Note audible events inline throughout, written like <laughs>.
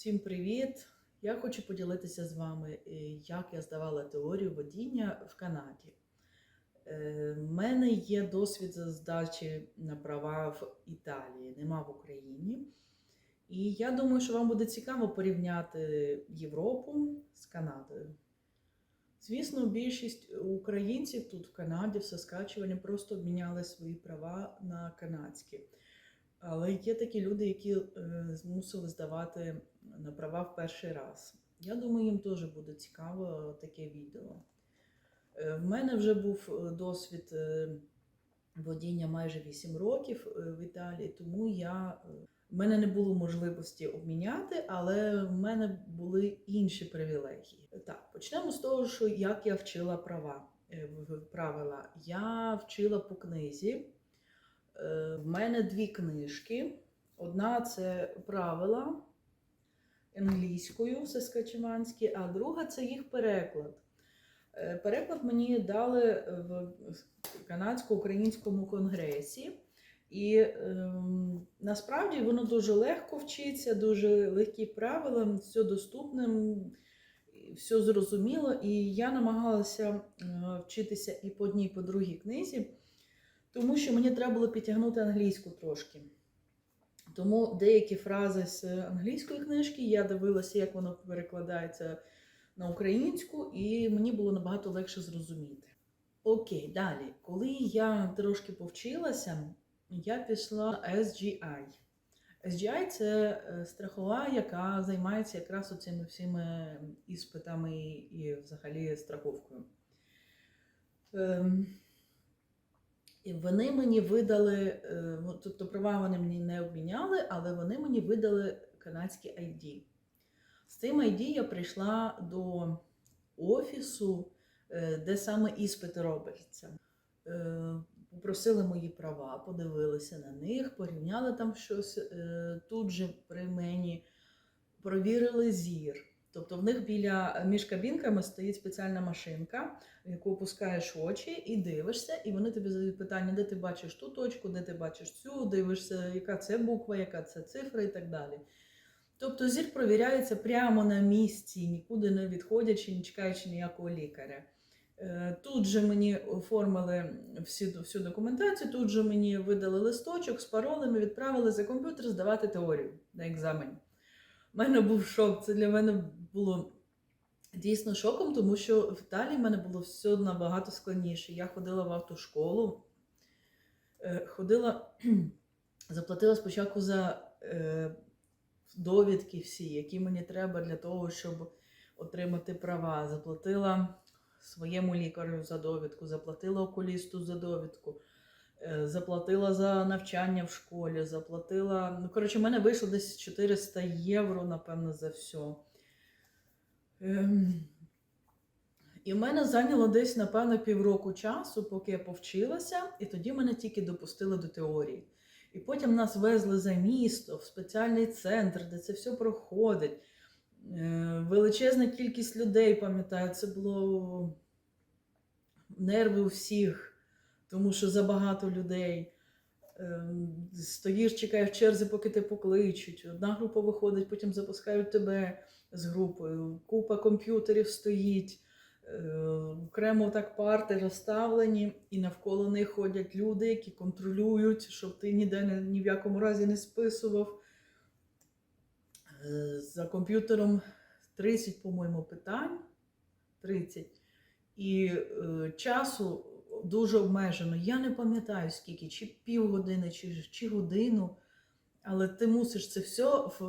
Всім привіт! Я хочу поділитися з вами, е, як я здавала теорію водіння в Канаді. Е, В мене є досвід здачі на права в Італії, нема в Україні. І я думаю, що вам буде цікаво порівняти Європу з Канадою. Звісно, більшість українців тут в Канаді в Саскачевані просто обміняли свої права на канадські. Але є такі люди, які е, змусили здавати на права в перший раз. Я думаю, їм теж буде цікаво таке відео. Е, В мене вже був е, досвід водіння майже 8 років в Італії, тому я, в мене не було можливості обміняти, але в мене були інші привілегії. Так, почнемо з того, що як я вчила права. правила. Я вчила по книзі. Е, В мене дві книжки. Одна це правила англійською саскачеванські, а друга це їх переклад. Е, Переклад мені дали в канадсько-українському конгресі. І ем, насправді воно дуже легко вчиться, дуже легкі правила, все доступне, все зрозуміло. І я намагалася е, вчитися і по одній, і по другій книзі, тому що мені треба було підтягнути англійську трошки. Тому деякі фрази з англійської книжки я дивилася, як воно перекладається на українську, і мені було набагато легше зрозуміти. Окей, далі. Коли я трошки повчилася, я пішла SGI. SGI це е, страхова, яка займається якраз оцими всіми іспитами і, і взагалі страховкою. Ем, і вони мені видали, е, ну, тобто права вони мені не обміняли, але вони мені видали канадські ID. З цим ID я прийшла до офісу, е, де саме іспити робляться. Е, Попросили мої права, подивилися на них, порівняли там щось тут же при мені, провірили зір. Тобто в них біля між кабінками стоїть спеціальна машинка, в яку опускаєш очі і дивишся, і вони тобі задають питання, де ти бачиш ту точку, де ти бачиш цю, дивишся, яка це буква, яка це цифра і так далі. Тобто зір провіряється прямо на місці, нікуди не відходячи, не чекаючи ніякого лікаря. Е, Тут же мені оформили всі, всю документацію, тут же мені видали листочок з паролями, відправили за комп'ютер здавати теорію на екзамені. У мене був шок. Це для мене було дійсно шоком, тому що в Італії в мене було все набагато складніше. Я ходила в автошколу, е, ходила, <clears throat> заплатила спочатку за е, довідки всі, які мені треба для того, щоб отримати права. Заплатила своєму лікарю за довідку, заплатила окулісту за довідку. е, Заплатила за навчання в школі, заплатила. Ну, коротше, в мене вийшло десь 400 євро, напевно, за все. Ем, І в мене зайняло десь, напевно, півроку часу, поки я повчилася, і тоді мене тільки допустили до теорії. І потім нас везли за місто в спеціальний центр, де це все проходить. Е, Величезна кількість людей, пам'ятаю, це було нерви у всіх, тому що забагато людей. Ем, Стоїш, чекаєш в черзі, поки тебе покличуть. Одна група виходить, потім запускають тебе з групою. Купа комп'ютерів стоїть. Е, Окремо так парти розставлені, і навколо них ходять люди, які контролюють, щоб ти ніде ні в якому разі не списував. Е, За комп'ютером 30, по-моєму, питань. 30. І е, часу дуже обмежено. Я не пам'ятаю скільки, чи півгодини, чи, чи годину. Але ти мусиш це все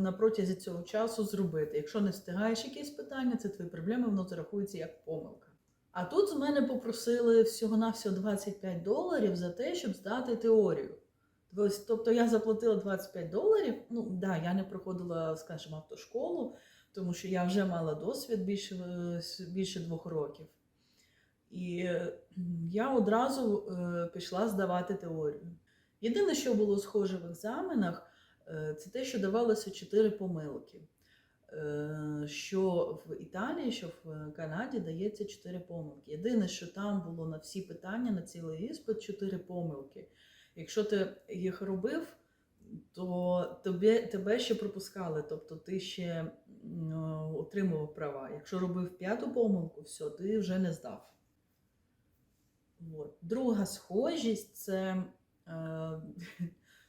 на протязі цього часу зробити. Якщо не встигаєш якісь питання, це твої проблеми, воно зарахується як помилка. А тут з мене попросили всього-навсього 25 доларів за те, щоб здати теорію. Тобто я заплатила 25 доларів. Ну, да, я не проходила, скажімо, автошколу, тому що я вже мала досвід більше, е, більше двох років. І я одразу е, пішла здавати теорію. Єдине, що було схоже в екзаменах, е, це те, що давалося чотири помилки. Е, Що в Італії, що в Канаді дається чотири помилки. Єдине, що там було на всі питання, на цілий іспит чотири помилки. Якщо ти їх робив, то тобі, тебе ще пропускали, тобто ти ще отримував права. Якщо робив п'яту помилку, все, ти вже не здав. От. Друга схожість це е,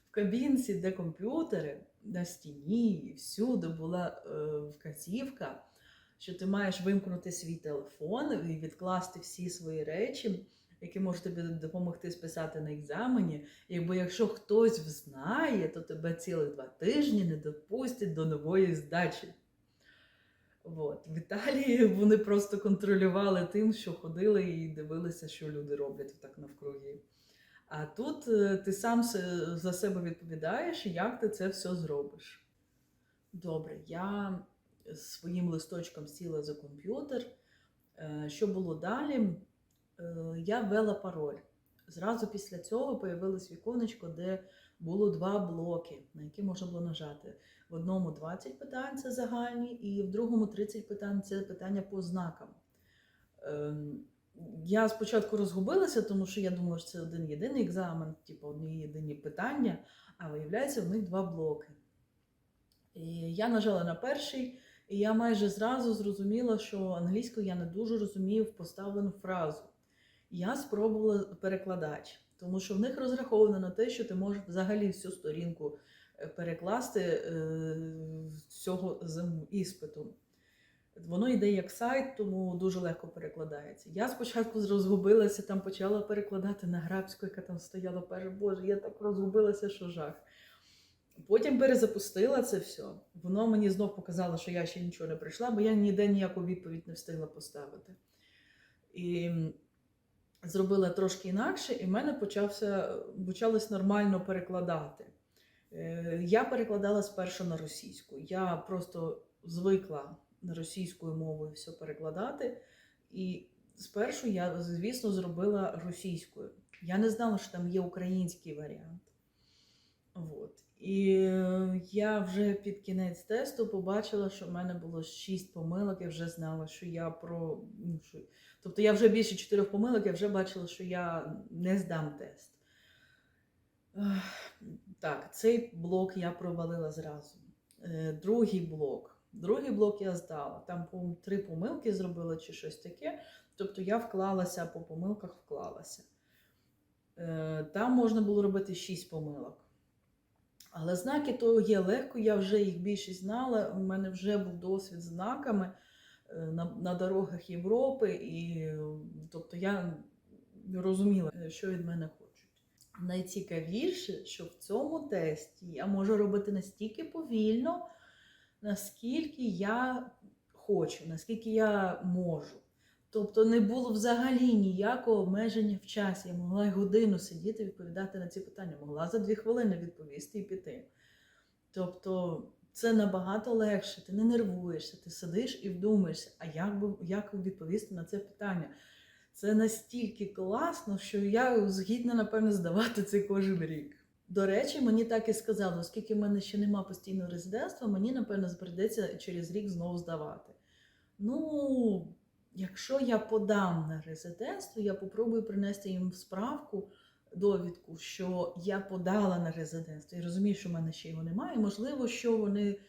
в кабінці, де комп'ютери, на стіні, і всюди була е, вказівка, що ти маєш вимкнути свій телефон і відкласти всі свої речі, які можуть тобі допомогти списати на екзамені. Якби якщо хтось взнає, то тебе цілих два тижні не допустять до нової здачі. От. В Італії вони просто контролювали тим, що ходили і дивилися, що люди роблять так навкруги. А тут е, ти сам за себе відповідаєш, як ти це все зробиш. Добре, я своїм листочком сіла за комп'ютер. Е, Що було далі? Е, Я ввела пароль. Зразу після цього появилось віконечко, де було два блоки, на які можна було нажати. В одному 20 питань це загальні, і в другому 30 питань це питання по знакам. Ем, Я спочатку розгубилася, тому що я думала, що це один єдиний екзамен, типу одні єдині питання, а виявляється, в них два блоки. І я нажала на перший, і я майже зразу зрозуміла, що англійською я не дуже розумію поставлену фразу. Я спробувала перекладач, тому що в них розраховано на те, що ти можеш взагалі всю сторінку перекласти е, цього зим- іспиту. Воно йде як сайт, тому дуже легко перекладається. Я спочатку розгубилася, там почала перекладати на грабську, яка там стояла перша. Боже, я так розгубилася, що жах. Потім перезапустила це все. Воно мені знов показало, що я ще нічого не прийшла, бо я ніде ніяку відповідь не встигла поставити. І зробила трошки інакше, і в мене почався, почалось нормально перекладати. Е, Я перекладала спершу на російську. Я просто звикла російською мовою все перекладати. І спершу я, звісно, зробила російською. Я не знала, що там є український варіант. От. І е, я вже під кінець тесту побачила, що в мене було шість помилок, я вже знала, що я про. Ну. Тобто я вже більше чотирьох помилок, я вже бачила, що я не здам тест. Так, цей блок я провалила зразу. Е, Другий блок. Другий блок я здала. Там три помилки зробила чи щось таке. Тобто я вклалася по помилках, вклалася. Е, Там можна було робити шість помилок. Але знаки то є легко, я вже їх більшість знала. У мене вже був досвід з знаками е, на, на дорогах Європи, і тобто я розуміла, що від мене хочуть. Найцікавіше, що в цьому тесті я можу робити настільки повільно, наскільки я хочу, наскільки я можу. Тобто не було взагалі ніякого обмеження в часі. Я могла й годину сидіти, і відповідати на ці питання, могла за дві хвилини відповісти і піти. Тобто це набагато легше, ти не нервуєшся, ти сидиш і вдумаєшся, а як, би, як відповісти на це питання? Це настільки класно, що я згідна, напевно, здавати це кожен рік. До речі, мені так і сказали, оскільки в мене ще нема постійного резидентства, мені, напевно, прийдеться через рік знову здавати. Ну, якщо я подам на резидентство, я попробую принести їм справку, довідку, що я подала на резидентство і розумію, що в мене ще його немає. Можливо, що вони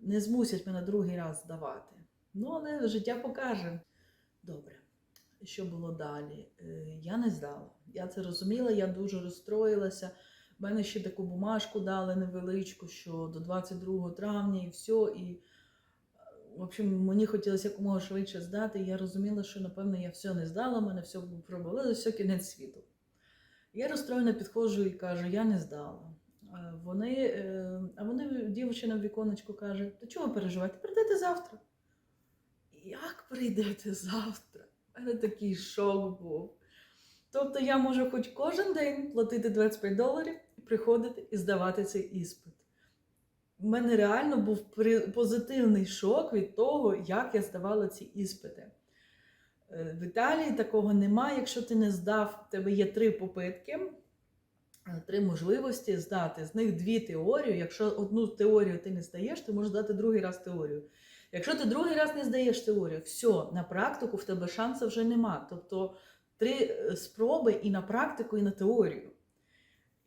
не змусять мене другий раз здавати. Ну, але життя покаже. Добре. Що було далі? Е, Я не здала. Я це розуміла, я дуже розстроїлася. В мене ще таку бумажку дали невеличку, що до 22 травня і все. І, е, в общем, мені хотілося якомога швидше здати. Я розуміла, що, напевно, я все не здала, мене все провалило, все кінець світу. Я розстроєна підходжу і кажу, я не здала. А Вони, е, а вони, дівчина в віконечку каже, то чого ви переживаєте? Прийдете завтра. Як прийдете завтра? У мене такий шок був. Тобто я можу хоч кожен день платити 25 доларів і приходити і здавати цей іспит. У мене реально був позитивний шок від того, як я здавала ці іспити. Е, В Італії такого немає. Якщо ти не здав, в тебе є три попитки, е, три можливості здати. З них дві теорію. Якщо одну теорію ти не здаєш, ти можеш здати другий раз теорію. Якщо ти другий раз не здаєш теорію, все, на практику в тебе шансу вже нема. Тобто три е, спроби і на практику, і на теорію.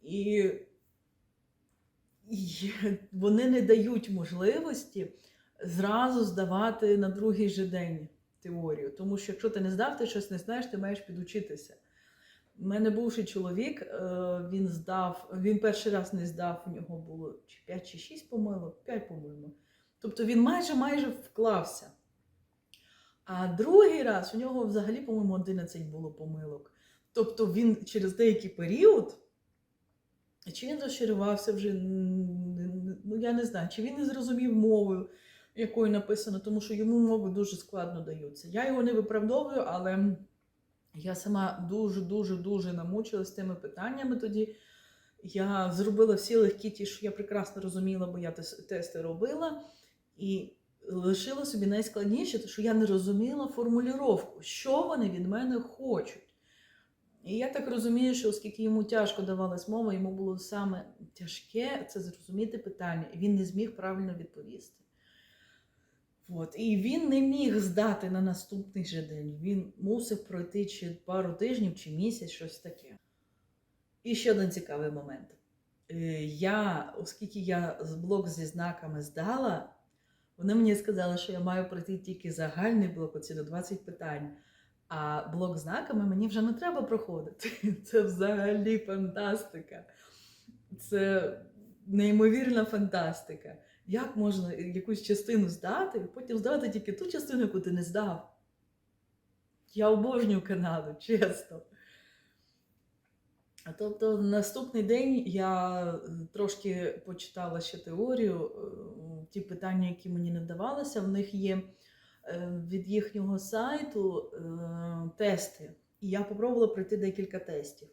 І і <laughs> вони не дають можливості зразу здавати на другий же день теорію. Тому що якщо ти не здав, ти щось не знаєш, ти маєш підучитися. У мене бувший чоловік, е, він здав, він перший раз не здав, у нього було чи 5 чи 6 помилок, 5, по-моєму. Тобто він майже майже вклався. А другий раз у нього взагалі, по-моєму, 11 було помилок. Тобто він через деякий період, чи він розчарувався вже, ну я не знаю, чи він не зрозумів мову, якою написано, тому що йому мови дуже складно даються. Я його не виправдовую, але я сама дуже-дуже дуже намучилась тими питаннями тоді. Я зробила всі легкі ті, що я прекрасно розуміла, бо я тести робила. І лишила собі найскладніше, тому що я не розуміла формулювання, що вони від мене хочуть. І я так розумію, що оскільки йому тяжко давалась мова, йому було саме тяжке це зрозуміти питання, і він не зміг правильно відповісти. От. І він не міг здати на наступний же день. Він мусив пройти чи пару тижнів, чи місяць, щось таке. І ще один цікавий момент. Е, Я, оскільки я блок зі знаками здала, вони мені сказали, що я маю пройти тільки загальний блок, оці до 20 питань. А блок знаками мені вже не треба проходити. <laughs> Це взагалі фантастика. Це неймовірна фантастика. Як можна якусь частину здати, потім здати тільки ту частину, яку ти не здав? Я обожнюю Канаду, чесно. Тобто наступний день я е, трошки почитала ще теорію, е, ті питання, які мені не вдавалися, в них є е, від їхнього сайту тести. І я попробувала пройти декілька тестів.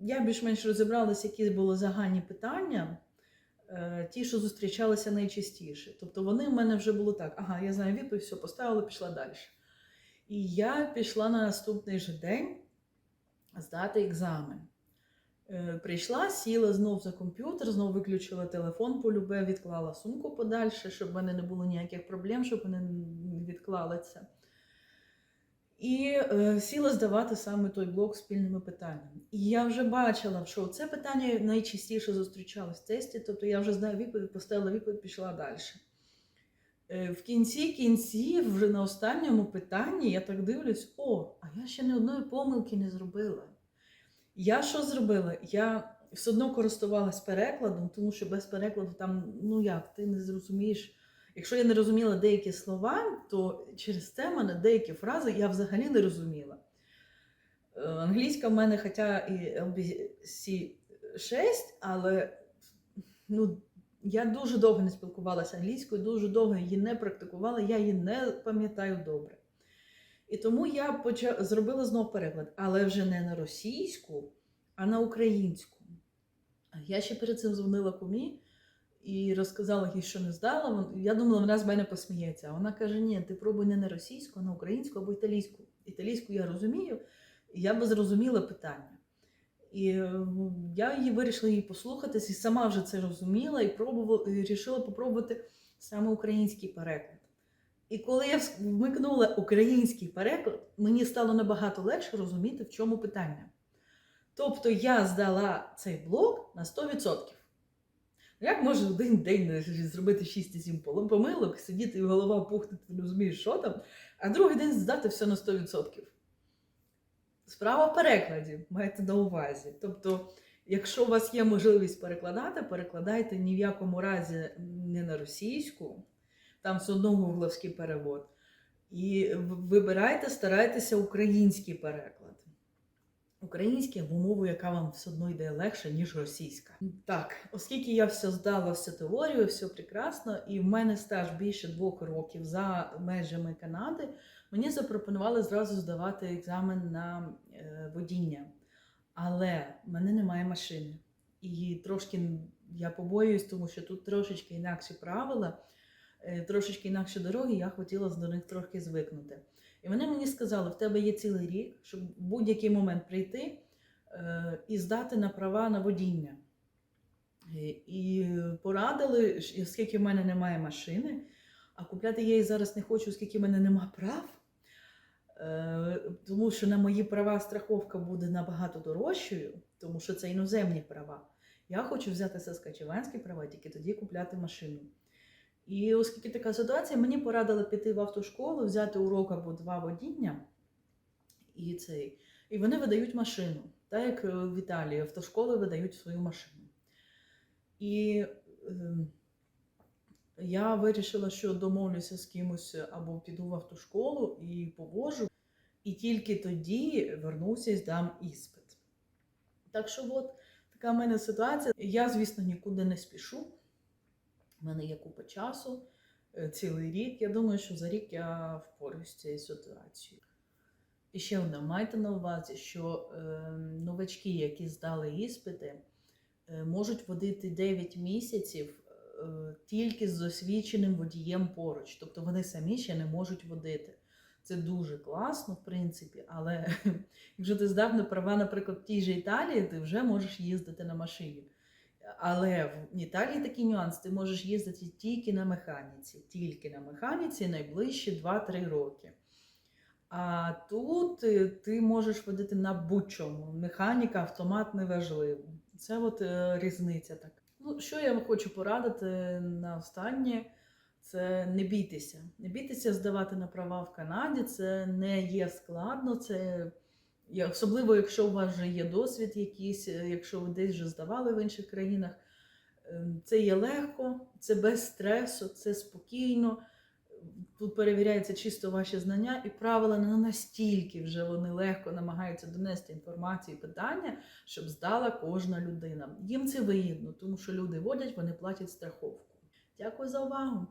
Я більш-менш розібралася, які були загальні питання, ті, що зустрічалися найчастіше. Тобто вони в мене вже було так: ага, я знаю відповідь, все, поставила, пішла далі. І я пішла на наступний же день здати екзамен. Е, Прийшла, сіла знов за комп'ютер, знов виключила телефон, полюбе, відклала сумку подальше, щоб в мене не було ніяких проблем, щоб вони не відклали це. І е, сіла здавати саме той блок спільними питаннями. І я вже бачила, що це питання найчастіше зустрічалось в тесті, тобто я вже знаю відповідь, поставила відповідь, пішла далі. Е, В кінці кінців, вже на останньому питанні, я так дивлюсь: о, а я ще ні одної помилки не зробила. Я що зробила? Я все одно користувалась перекладом, тому що без перекладу там, ну як, ти не зрозумієш. Якщо я не розуміла деякі слова, то через це мене деякі фрази я взагалі не розуміла. Е, Англійська в мене, хоча і LBC 6, але ну, я дуже довго не спілкувалася англійською, дуже довго її не практикувала, я її не пам'ятаю добре. І тому я поча... зробила знов переклад, але вже не на російську, а на українську. Я ще перед цим дзвонила кумі і розказала їй, що не здала. Я думала, вона з мене посміється. А вона каже: ні, ти пробуй не на російську, а на українську або італійську. Італійську я розумію, і я би зрозуміла питання. І я її вирішила її послухатись і сама вже це розуміла і пробувала, і вирішила попробувати саме український переклад. І коли я вмикнула український переклад, мені стало набагато легше розуміти, в чому питання. Тобто я здала цей блок на 100%. Як може один день зробити 6-7 помилок, сидіти і голова пухнути, ти не розумієш, що там, а другий день здати все на 100%. Справа в перекладі, маєте на увазі. Тобто, якщо у вас є можливість перекладати, перекладайте ні в якому разі не на російську, там все одно гугловський перевод. І вибирайте, старайтеся український переклад. Український або мову, яка вам все одно йде легше, ніж російська. Так, оскільки я все здала, всю теорію, все прекрасно, і в мене стаж більше двох років за межами Канади, мені запропонували зразу здавати екзамен на е, водіння. Але в мене немає машини. І трошки я побоююсь, тому що тут трошечки інакші правила, е, трошечки інакші дороги, я хотіла до них трохи звикнути. І вони мені сказали, в тебе є цілий рік, щоб в будь-який момент прийти е, і здати на права на водіння. І порадили, оскільки в мене немає машини, а купляти я її зараз не хочу, оскільки в мене немає прав. Е, Тому що на мої права страховка буде набагато дорожчою, тому що це іноземні права. Я хочу взяти саскачеванські права, тільки тоді купляти машину. І оскільки така ситуація, мені порадили піти в автошколу, взяти урок або два водіння, і, цей, і вони видають машину. Так як е, в Італії автошколи видають свою машину. І ем, я вирішила, що домовлюся з кимось або піду в автошколу і повожу, і тільки тоді вернуся і здам іспит. Так що, от така в мене ситуація. Я, звісно, нікуди не спішу. У мене є купа часу, е, цілий рік. Я думаю, що за рік я впораюсь з цією ситуацією. І ще одне, майте на увазі, що е, новачки, які здали іспити, е, можуть водити 9 місяців е, тільки з освіченим водієм поруч. Тобто вони самі ще не можуть водити. Це дуже класно, в принципі, але <laughs> якщо ти здав на права, наприклад, в тій же Італії, ти вже можеш їздити на машині. Але в Італії такий нюанс: ти можеш їздити тільки на механіці, тільки на механіці найближчі 2-3 роки. А тут е, ти можеш водити на будь-чому. Механіка, автомат неважливо. Це от е, різниця така. Ну, що я вам хочу порадити на останнє, це не бійтеся. Не бійтеся здавати на права в Канаді. Це не є складно. Це особливо, якщо у вас вже є досвід якийсь, е, якщо ви десь вже здавали в інших країнах. Ем, Це є легко, це без стресу, це спокійно. Тут перевіряються чисто ваші знання, і правила не настільки вже вони легко намагаються донести інформацію і питання, щоб здала кожна людина. Їм це вигідно, тому що люди водять, вони платять страховку. Дякую за увагу!